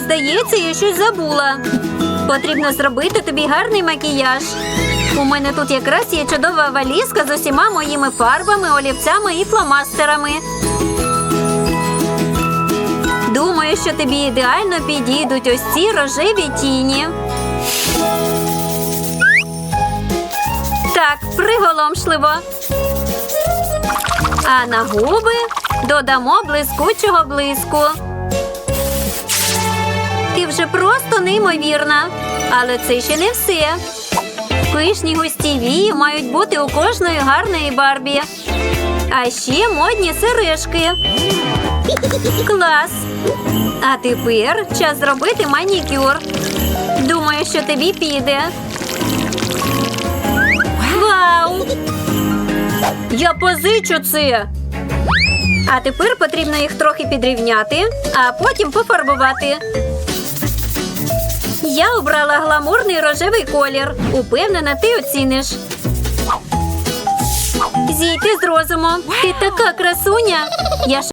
Здається, я щось забула. Потрібно зробити тобі гарний макіяж. У мене тут якраз є чудова валізка з усіма моїми фарбами, олівцями і фломастерами. Думаю, що тобі ідеально підійдуть ось ці рожеві тіні. Так, приголомшливо. А на губи додамо блискучого блиску. Неймовірна. Але це ще не все. Пишні густі мають бути у кожної гарної Барбі. А ще модні сережки. Клас! А тепер час зробити манікюр. Думаю, що тобі піде. Вау! Я позичу це. А тепер потрібно їх трохи підрівняти, а потім пофарбувати. Я обрала гламурний рожевий колір. Упевнена, ти оціниш. Зійти з розуму. Ти така красуня. Я